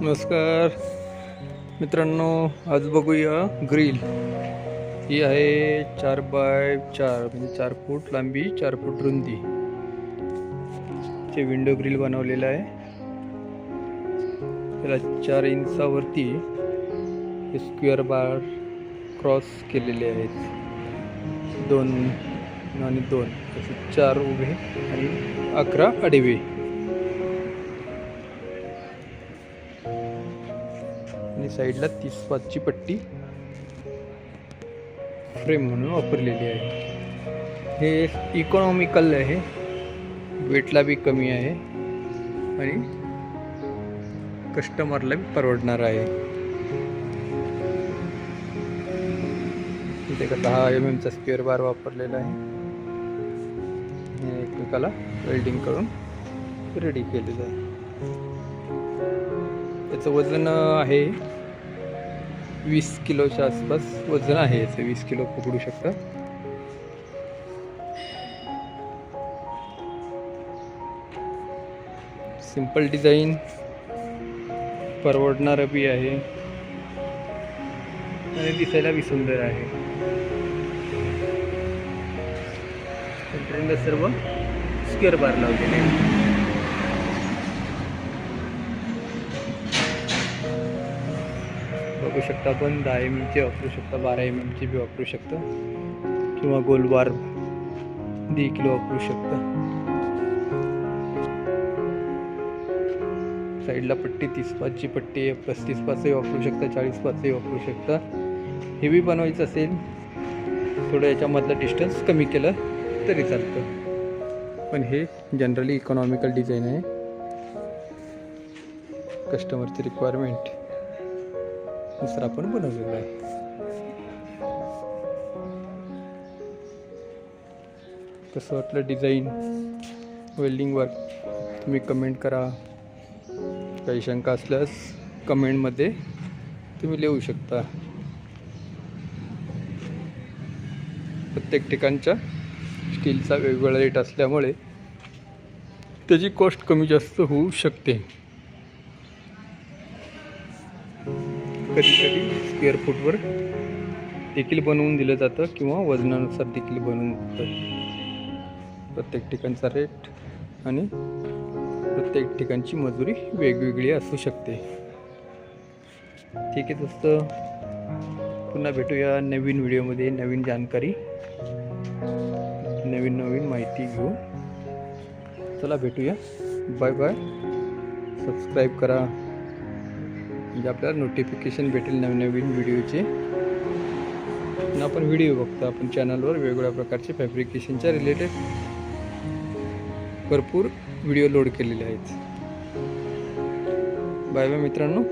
नमस्कार. मित्रांनो आज बघूया ग्रिल ही आहे चार बाय चार म्हणजे चार फूट लांबी चार फूट रुंदी. चे विंडो ग्रिल बनवलेलं आहे. त्याला चार इंचावरती स्क्वेअर बार क्रॉस केलेले आहेत. दोन आणि दोन. तसे चार उभे आणि अकरा आडवे. आणि साईडला तीस पाचची पट्टी फ्रेम म्हणून वापरलेली आहे. हे इकॉनॉमिकल आहे. वेटला बी कमी आहे. आणि कस्टमरला बी परवडणार आहे. इथे का दहा एम एमचा स्क्वेअर बार वापरलेला आहे. एकमेकाला वेल्डिंग करून रेडी केलेलं आहे. त्याचं वजन आहे वीस किलोच्या आसपास वजन आहे याचं. वीस किलो पकडू शकता. सिंपल डिझाईन परवडणारं बी आहे. आणि दिसायला बी सुंदर आहे. सेंटरिंगला सर्व स्क्वेअर बार लावलेले बघू शकता आपण. दहा एम एमचे वापरू शकता बारा एम एमची बी वापरू शकता. किंवा गोलबार देखील वापरू शकता. साईडला पट्टी तीस पाचची पट्टी आहे पस्तीस पाचही वापरू शकता चाळीस पाचही वापरू शकता. हेवी बनवायचं असेल थोडं याच्यामधलं डिस्टन्स कमी केलं तरी चालतं. पण हे जनरली इकॉनॉमिकल डिझाईन आहे. कस्टमरची रिक्वायरमेंट दुसरा पण बनवलेला आहे. कसं वाटलं डिझाईन वेल्डिंग वर्क तुम्ही कमेंट करा. काही शंका असल्यास कमेंटमध्ये तुम्ही लिहू शकता. प्रत्येक ठिकाणच्या स्टीलचा वेगवेगळा रेट असल्यामुळे त्याची कॉस्ट कमी जास्त होऊ शकते. कधी कधी स्क्वेअर फूटवर देखील बनवून दिलं जातं किंवा वजनानुसार देखील बनवून प्रत्येक ठिकाणचा रेट आणि प्रत्येक ठिकाणची मजुरी वेगवेगळी असू शकते. ठीक आहे दोस्त. पुन्हा भेटूया नवीन व्हिडिओमध्ये. नवीन जानकारी. नवीन नवीन माहिती घेऊ चला भेटूया. बाय बाय सबस्क्राईब करा. म्हणजे आपल्याला नोटिफिकेशन भेटेल नवीन नवीन व्हिडिओचे आपण व्हिडिओ बघतो आपण चॅनलवर वेगवेगळ्या प्रकारचे फॅब्रिकेशनच्या रिलेटेड भरपूर व्हिडिओ लोड केलेले आहेत. बाय बाय मित्रांनो.